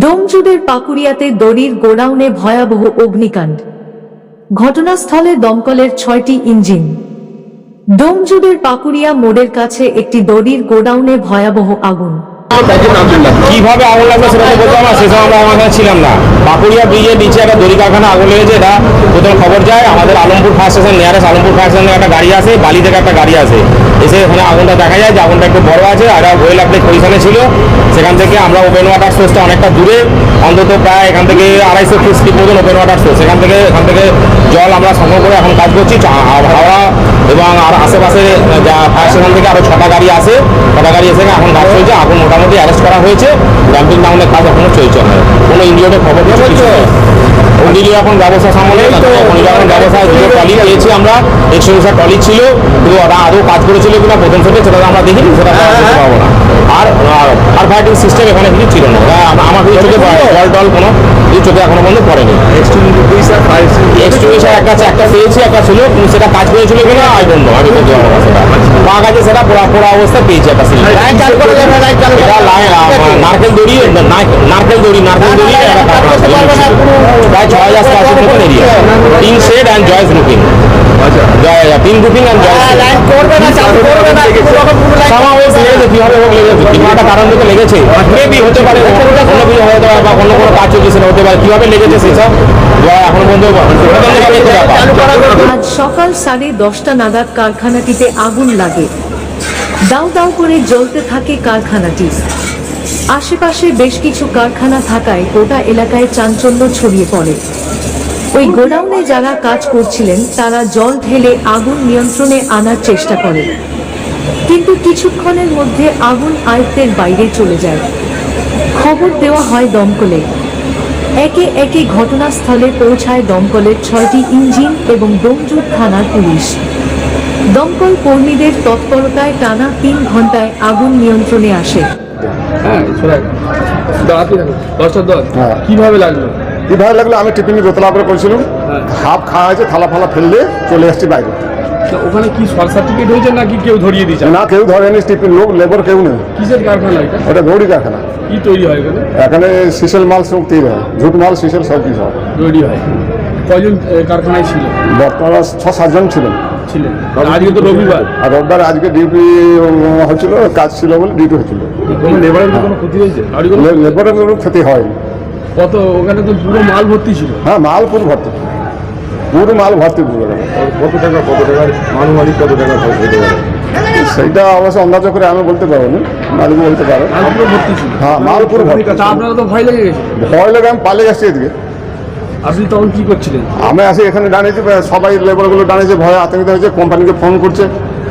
ডোমজুদের পাকুড়িয়াতে দড়ির গোডাউনে ভয়াবহ অগ্নিকাণ্ড। ঘটনাস্থলে দমকলের ছয়টি ইঞ্জিন। ডোমজুদের পাকুড়িয়া মোড়ের কাছে একটি দড়ির গোডাউনে ভয়াবহ আগুন। কীভাবে আগুন লাগল সেটা তো বলতে আমার সেসব আমরা আমার ছিলাম না। পাকুড়িয়া ব্রিজের নিচে একটা দড়ি কারখানা আগুন লেগেছে, এটা প্রথম খবর যায়? আমাদের Alampur fire station nearest Alampur fire station একটা গাড়ি আসে বালি থেকে একটা গাড়ি আসে এসে ওখানে আগুনটা দেখা যায়, যে আগুনটা একটু বড় আছে, আর ওয়েল আপডেট পজিশনে ছিল। সেখান থেকে আমরা ওপেন ওয়াটার সোর্সটা অনেকটা দূরে, অন্তত প্রায় এখান থেকে আড়াইশো ফিট মতন ওপেন ওয়াটার সোর্স সেখান থেকে, এখান থেকে জল আমরা সংগ্রহ করে এখন কাজ করছি। হাওড়া এবং আর আশেপাশে যা ফায়ার স্টেশন থেকে আরও ছটা গাড়ি আসে ছটা গাড়ি এসে এখন কাজ চলছে, আগুন মোটামুটি অ্যারেস্ট করা হয়েছে ড্যাম্পিং ডাউনের কাজ এখনও চলছে না। কোনো ইঞ্জিনের খবর ওদিকে এখন ব্যবস্থা সামনে এখন ব্যবস্থা দুটো টলি পেয়েছি আমরা এক্সটেনশন টলি ছিল কিন্তু ওরা আদৌ কাজ করেছিল কিনা প্রথম থেকে সেটা তো আমরা দেখিনি সেটা পারব না। আর আর ফাইটিং সিস্টেম এখানে কিছু ছিল না। আমার কিছু চোখে জল টল কোনো কিছু চোখে এখনও পর্যন্ত পড়েনি। এক্সটিংগুইশার একটা একটা পেয়েছি একটা ছিল কিন্তু সেটা কাজ করেছিল কিনা আই ডোন্ট নো আমি বলতে পারব না। সেটা পাওয়া গেছে সেটা পোড়া পোড়া অবস্থায় পেয়েছি নারকেল দড়ি নারকেল দড়ি নারকেল দড়ি একটা কারখানা ছিল। প্রায় ছয় হাজার এরিয়া তিন শেড অ্যান্ড জয়েস রুপিং তিন রুপিং অ্যান্ড জয়েস সামাওয়ে লেগেছে কীভাবে হোক লেগেছে কোনো একটা কারণ থেকে লেগেছে। মেবি হতে পারে হতে পারে বা অন্য কোনো কাজ চলছে সেটা হতে পারে কীভাবে লেগেছে সেসব এখন পর্যন্ত আজ সকাল সাড়ে দশটা নাগাদ কারখানাটিতে আগুন লাগে। দাউ দাউ করে জ্বলতে থাকে কারখানাটি। আশেপাশে বেশ কিছু কারখানা থাকায় গোটা এলাকায় চাঞ্চল্য ছড়িয়ে পড়ে। ওই গোডাউনে যারা কাজ করছিলেন তারা জল ঢেলে আগুন নিয়ন্ত্রণে আনার চেষ্টা করে। কিন্তু কিছুক্ষণের মধ্যে আগুন আয়ত্তের বাইরে চলে যায়। খবর দেওয়া হয় দমকলে। একে একে ঘটনাস্থলে পৌঁছায় দমকলের ছয়টি ইঞ্জিন এবং ডোমজুর থানার পুলিশ। দমকল কর্মীদের তৎপরতায় টানা তিন ঘন্টায় আগুন নিয়ন্ত্রণে আসে। হ্যাঁ হ্যাঁ। কীভাবে লাগল? কি ভালো লাগল? আমি টিফিনে দোতলা করে করেছিলাম হ্যাঁ। হাফ খাওয়া হয়েছে থালা ফালা ফেললে চলে আসছি বাইরে। তো ওখানে কি শর্ট সার্টিফিকেট হয়েছে নাকি কেউ ধরিয়ে দিয়েছে? না কেউ ধরেনি টিফিন লোক লেবার কেউ নেই। কিসের কারখানা এটা? ওটা দৌড়ি কারখানা। কি তৈরি হয় এখানে? এখানে শিশেল মাল সব তৈরি হয় ঝুট মাল শিশেল সব কিছু হয়। তৈরি হয়। কয়জন কারখানায় ছিল বর্তমানে ছ সাতজন ছিলেন। ছিলেন। আজকে তো রবিবার। আর রোববার আজকে ডিউটি হচ্ছিল কাজ ছিল বলে ডিউটি হচ্ছিল কোনো লেবারের কোনো ক্ষতি হয়েছে? লেবারের কোনো ক্ষতি হয়নি। কত ওখানে তো পুরো মাল ভর্তি ছিল। হ্যাঁ মাল পুরো ভর্তি। পুরো মাল ভর্তি পুরো কত টাকা কত টাকার মানুমানিক কত টাকা খরচ হতে পারে? সেইটা অবশ্য অন্দাজ করে আমি বলতে পারব না মালিক বলতে পারে। মাল হ্যাঁ মাল পুরো ভর্তি আপনারা তো ভয় লেগে গেছে। ভয় লেগে আমি পালিয়ে আসছি এদিকে। আপনি তখন কি করছিলেন? আমি আসি এখানে দাঁড়িয়েছি সবাই লেবারগুলো দাঁড়িয়েছে ভয়ে আতঙ্কিত হয়েছে কোম্পানিকে ফোন করছে।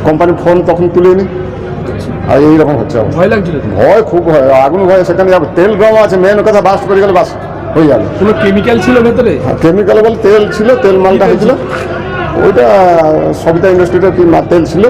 কোম্পানি ফোন তখন তুলে তুলেনি। আর এইরকম হচ্ছে ভয় লাগছিল ভয় খুব ভয়। আগুন ভয় সেখানে তেল গরম আছে মেন কথা বাস্ট করে গেলে বাস। হয়ে যাবে। কোনো কেমিক্যাল ছিল ভেতরে? কেমিক্যাল বলে তেল ছিল তেল মালটা হয়েছিল। ওইটা সবিতা ইন্ডাস্ট্রিটা কি মা- তেল ছিল।